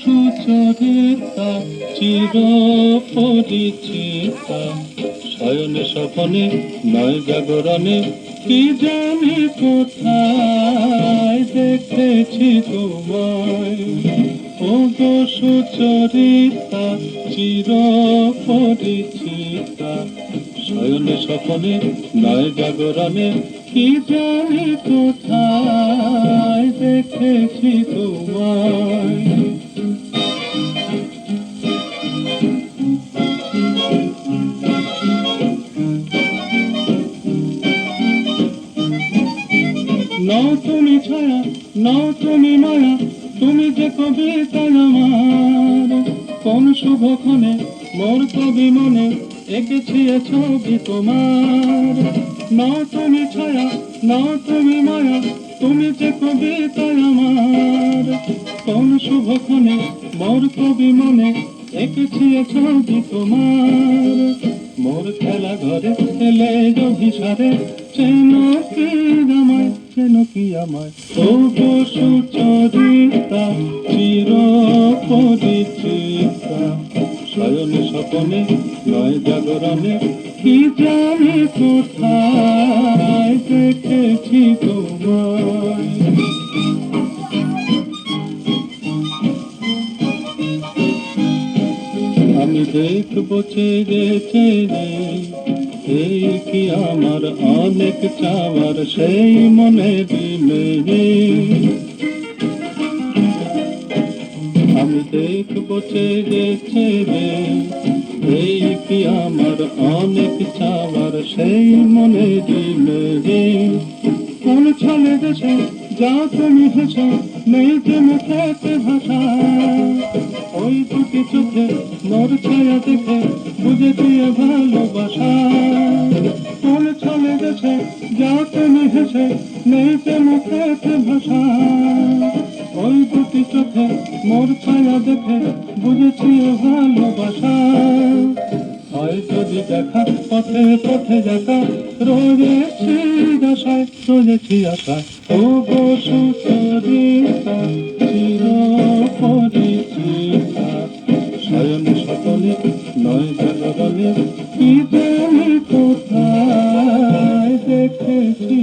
সুচরিতা চির পরিচিতা শয়নে স্বপনে নয় জাগরণে, কি জানি কোথায় দেখেছি তোমায়। ও গো সুচরিতা চির পরিচিতা শয়নে স্বপনে নয় জাগরণে, কি জানি কোথায় দেখেছি তোমায়। নও তুমি ছায়া, নও তুমি মায়া, তুমি যে কবিতা আমার। কোন শুভক্ষণে মোর কবি মনে এঁকেছি এ ছবি তোমার। নও তুমি ছায়া নও তুমি মায়া, তুমি যে কবিতা আমার। কোন শুভক্ষণে মোর কবি মনে এঁকেছি এ ছবি তোমার। মোর খেলা ঘরে এলে অভিসারে চেন কি আমায় চেন কি আমায়। ও গো সুচরিতা চির পরিচিতা শয়নে স্বপনে নয় জাগরণে। কি জানি কোথায় দেখেছি তোমায়। আমি দেখব চেয়ে চেয়ে এই কি আমার অনেক চাওয়ার সেই মনে দিলে দেখব চেয়ে চেয়ে, এই কি আমার অনেক চাওয়ার সেই মনে দিলে? কোন ছলে দেশে যা তুমি হেসো, নেই যে মুখেতে ভাষা। ওই দুটি চোখে মোর ছায়া দেখে, বুঝেছি এ ভালোবাসা। কোন ছলে দেশে যা তুমি হেসে, নেই যে মুখেতে ভাষা। ওই দুটি চোখে মোর ছায়া দেখে বুঝেছি ভালোবাসা। হয় যদি দেখা, পথে পথে দেখা রয়েছে দশায় রয়েছি আশা ও গো সুচরিতা চির পরিচিতা স্বয়ং সকলে নয় জনগণে কি কোথায় দেখেছি